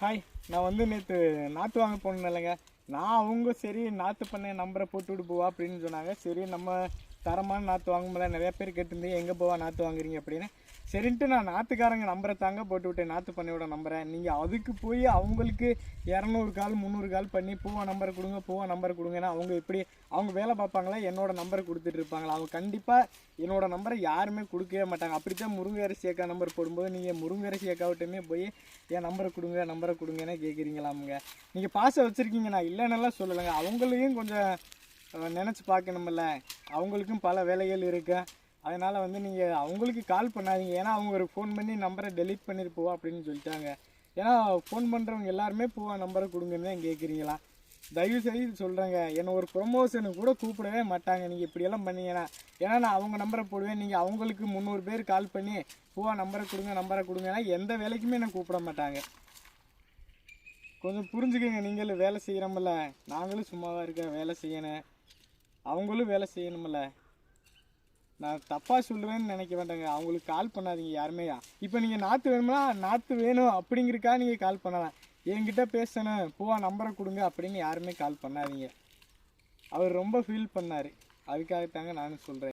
Hi நான் வந்து நேற்று நாற்று வாங்க போனேன் இல்லைங்க. நான் அவங்க சரி நாற்று பண்ண நம்பரை போட்டு விடுப்போவா போவா அப்படின்னு சொன்னாங்க. சரி நம்ம தரமான நாற்று வாங்கும்போது நிறைய பேர் கேட்டிருந்தீங்க எங்கே போவா நாற்று வாங்குறீங்க? அப்படின்னு. சரின்ட்டு நான் நாற்றுக்காரங்க நம்பரை தாங்க போட்டு விட்டேன். நாற்று பண்ணையோட நம்பரை நீங்கள் அதுக்கு போய் அவங்களுக்கு இரநூறு கால் முந்நூறு கால் பண்ணி பூவா நம்பரை கொடுங்க பூவா நம்பரை கொடுங்கன்னா அவங்க எப்படி அவங்க வேலை பார்ப்பாங்களா? என்னோட நம்பரை கொடுத்துட்டு இருப்பாங்களா? அவங்க கண்டிப்பாக என்னோட நம்பரை யாருமே கொடுக்கவே மாட்டாங்க. அப்படித்தான் முருங்கை அக்கா நம்பர் போடும்போது நீங்கள் முருங்கை அக்காவிட்டமே போய் என் நம்பரை கொடுங்க நம்பரை கொடுங்கன்னு கேட்குறீங்களாமுங்க நீங்கள் பாசை வச்சுருக்கீங்க. நான் இல்லைன்னெல்லாம் சொல்லலைங்க. அவங்களையும் கொஞ்சம் நினச்சி பார்க்கணுமில்ல. அவங்களுக்கும் பல வேலைகள் இருக்கு. அதனால் வந்து நீங்கள் அவங்களுக்கு கால் பண்ணாதீங்க. ஏன்னா அவங்க ஒரு ஃபோன் பண்ணி நம்பரை டெலீட் பண்ணிட்டு போவா அப்படின்னு சொல்லிட்டாங்க. ஏன்னா ஃபோன் பண்ணுறவங்க எல்லாருமே போவா நம்பரை கொடுங்கன்னு தான் கேட்குறீங்களா தயவு செய்து சொல்கிறேங்க என்னை ஒரு ப்ரொமோஷனுக்கு கூட கூப்பிடவே மாட்டாங்க. நீங்கள் இப்படியெல்லாம் பண்ணீங்கன்னா. ஏன்னா நான் அவங்க நம்பரை போடுவேன். நீங்கள் அவங்களுக்கு முந்நூறு பேர் கால் பண்ணி பூவா நம்பரை கொடுங்க நம்பரை கொடுங்கன்னா எந்த வேலைக்குமே என்னை கூப்பிட மாட்டாங்க. கொஞ்சம் புரிஞ்சுக்கோங்க. நீங்களும் வேலை செய்கிறோம்ல நாங்களும் சும்மாவாக இருக்க வேலை செய்யணும். அவங்களும் வேலை செய்யணுமில்ல நான் தப்பாக சொல்லுவேன்னு நினைக்க மாட்டேங்க. அவங்களுக்கு கால் பண்ணாதீங்க யாருமே. இப்போ நீங்கள் நாற்று வேணும்னா நாற்று வேணும். அப்படிங்கிறக்கா நீங்கள் கால் பண்ணலாம். என்கிட்ட பேசணும். பூவா நம்பரை கொடுங்க அப்படின்னு யாருமே கால் பண்ணாதீங்க. அவர் ரொம்ப ஃபீல் பண்ணார். அதுக்காகத்தாங்க நானும் சொல்கிறேன்